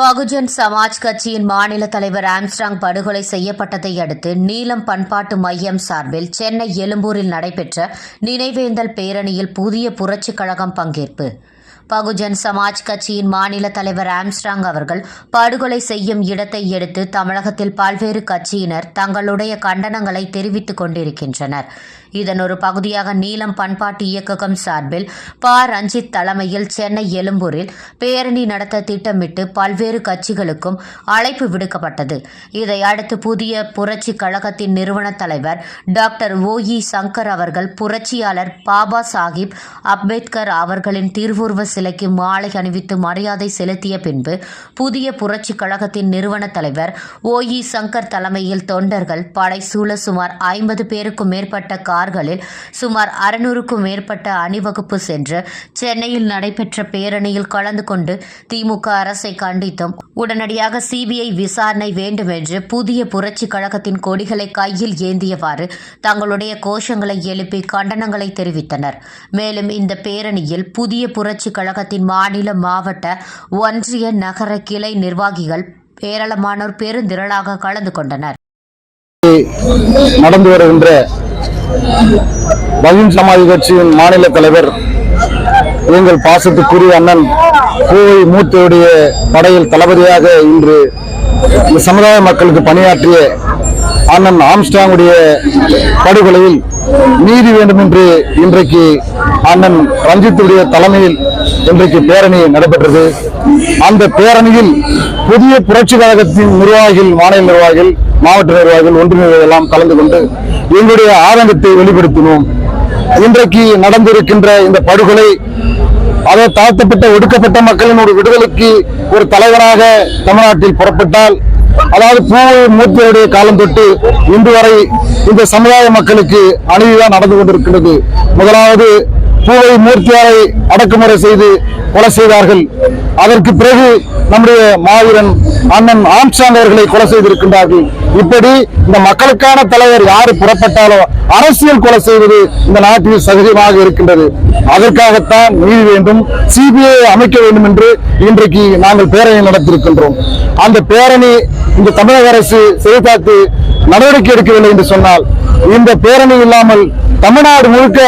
பகுஜன் சமாஜ் கட்சியின் மாநில தலைவர் ஆம்ஸ்டாங் படுகொலை செய்யப்பட்டதை அடுத்து நீலம் பண்பாட்டு மையம் சார்பில் சென்னை எழும்பூரில் நடைபெற்ற நினைவேந்தல் பேரணியில் புதிய புரட்சிக் கழகம் பங்கேற்பு. பகுஜன் சமாஜ் கட்சியின் மாநில தலைவர் ஆம்ஸ்ட்ராங் அவர்கள் படுகொலை செய்யும் இடத்தை எடுத்து தமிழகத்தில் பல்வேறு கட்சியினர் தங்களுடைய கண்டனங்களை தெரிவித்துக் கொண்டிருக்கின்றனர். இதன் ஒரு பகுதியாக நீலம் பண்பாட்டு இயக்ககம் சார்பில் ப. ரஞ்சித் தலைமையில் சென்னை எழும்பூரில் பேரணி நடத்த திட்டமிட்டு பல்வேறு கட்சிகளுக்கும் அழைப்பு விடுக்கப்பட்டது. இதை அடுத்து புதிய புரட்சி கழகத்தின் நிறுவன தலைவர் டாக்டர் ஓ. இ. சங்கர் அவர்கள் புரட்சியாளர் பாபா சாஹிப் அம்பேத்கர் அவர்களின் திருவுருவ சிலைக்கு மாலை அணிவித்து மரியாதை செலுத்திய பின்பு புதிய புரட்சி கழகத்தின் நிறுவன தலைவர் ஓ இ சங்கர் தலைமையில் தொண்டர்கள் படைசூழ சுமார் ஐம்பது பேருக்கும் மேற்பட்ட கார்களில் சுமார் அறுநூறுக்கும் மேற்பட்ட அணிவகுப்பு சென்று சென்னையில் நடைபெற்ற பேரணியில் கலந்து கொண்டு திமுக அரசை கண்டித்தும் உடனடியாக சிபிஐ விசாரணை வேண்டும் என்று புதிய புரட்சி கழகத்தின் கொடிகளை கையில் ஏந்தியவாறு தங்களுடைய கோஷங்களை எழுப்பி கண்டனங்களை தெரிவித்தனர். மேலும் இந்த பேரணியில் புதிய புரட்சி கழகத்தின் மாநில மாவட்ட ஒன்றிய நகர கிளை நிர்வாகிகள் ஏராளமானோர் பெருந்திரளாக கலந்து கொண்டனர். நடந்து வருகின்ற பகுஜன் சமாஜ் கட்சியின் மாநில தலைவர் எங்கள் பாசத்துக்குரிய அண்ணன் கோவை மூர்த்தியுடைய படையில் தளபதியாக இன்று சமுதாய மக்களுக்கு பணியாற்றிய அண்ணன் ஆம்ஸ்டாங்குடைய படுகொலையில் நீதி வேண்டும் என்று இன்றைக்கு அண்ணன் ரஞ்சித்துடைய தலைமையில் இன்றைக்கு பேரணி நடைபெற்றது. அந்த பேரணியில் புதிய புரட்சி கழகத்தின் நிர்வாகிகள் மாநில நிர்வாகிகள் மாவட்ட நிர்வாகிகள் ஒன்றிணைகள் எல்லாம் கலந்து கொண்டு எங்களுடைய ஆதங்கத்தை வெளிப்படுத்தினோம். இன்றைக்கு நடந்திருக்கின்ற இந்த படுகொலை அதை தாழ்த்தப்பட்ட ஒடுக்கப்பட்ட மக்களின் ஒரு விடுதலைக்கு ஒரு தலைவராக தமிழ்நாட்டில் புறப்பட்டால் அதாவது பூவை மூர்த்தியுடைய காலம் தொட்டு இன்று வரை இந்த சமுதாய மக்களுக்கு அநீதிதான் நடந்து கொண்டிருக்கிறது முதலாவது பூவை மூர்த்தியாரை அடக்குமுறை செய்து கொலை செய்தார்கள். அதற்கு பிறகு நம்முடைய மாவீரன் அண்ணன் ஆம்சாங் அவர்களை கொலை செய்திருக்கின்றார்கள். இப்படி இந்த மக்களுக்கான தலைவர் யாரு புறப்பட்டாலோ அரசியல் கொலை செய்வது இந்த நாட்டில் சகஜமாக இருக்கின்றது. அதற்காகத்தான் நீதி வேண்டும் சிபிஐ அமைக்க வேண்டும் என்று இன்றைக்கு நாங்கள் பேரணி நடத்தியிருக்கின்றோம் அந்த பேரணி இந்த தமிழக அரசு செய்தாத்து நடவடிக்கை எடுக்கவில்லை என்று சொன்னால் இந்த பேரணி இல்லாமல் தமிழ்நாடு முழுக்க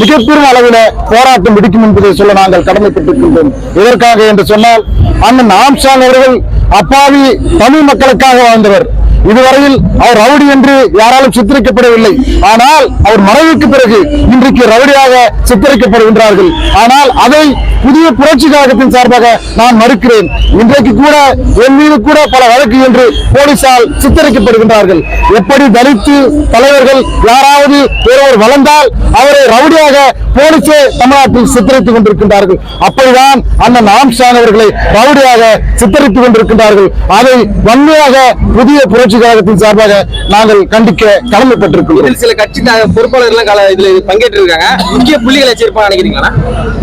மிகப்பெரும் அளவில் போராட்டம் விடுக்கும் என்பதை சொல்ல நாங்கள் கடமைப்பட்டிருக்கின்றோம். இதற்காக என்று சொன்னால் அண்ணன் ஆம்சான் அவர்கள் அப்பாவி தமிழ் மக்களுக்காக வாழ்ந்தவர். இதுவரையில் அவர் ரவுடி என்று யாராலும் சித்தரிக்கப்படவில்லை. ஆனால் அவர் மறைவுக்கு பிறகு இன்றைக்கு ரவுடியாக சித்தரிக்கப்படுகின்றார்கள். ஆனால் அதை புதிய புரட்சி கழகத்தின் சார்பாக நான் மறுக்கிறேன். இன்றைக்கு கூட என் மீது கூட பல வழக்கு என்று போலீசால் சித்தரிக்கப்படுகின்றார்கள். எப்படி தலித்து தலைவர்கள் யாராவது ஒருவர் வளர்ந்தால் அவரை ரவுடியாக போலீசே தமிழ்நாட்டில் சித்தரித்துக் கொண்டிருக்கின்றார்கள். அப்படிதான் அண்ணன் ஆம்சாங் அவர்களை ரவுடியாக சித்தரித்துக் கொண்டிருக்கின்றார்கள். அதை வன்மையாக புதிய புரட்சி கழகத்தின் சார்பாக நாங்கள் கண்டிக்க கடமைப்பட்டிருக்கிறோம். சில கட்சி கல- இதுல பங்கேற்று இருக்காங்க முக்கிய புள்ளிகளை வச்சிருப்பாங்க நினைக்கிறீங்களா?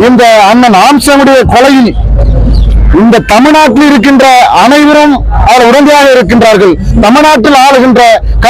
இந்த அண்ணன் ஆம்சனுடைய கொலையில் இந்த தமிழ்நாட்டில் இருக்கின்ற அனைவரும் அவர் உடந்தையாக இருக்கின்றார்கள். தமிழ்நாட்டில் ஆளுகின்ற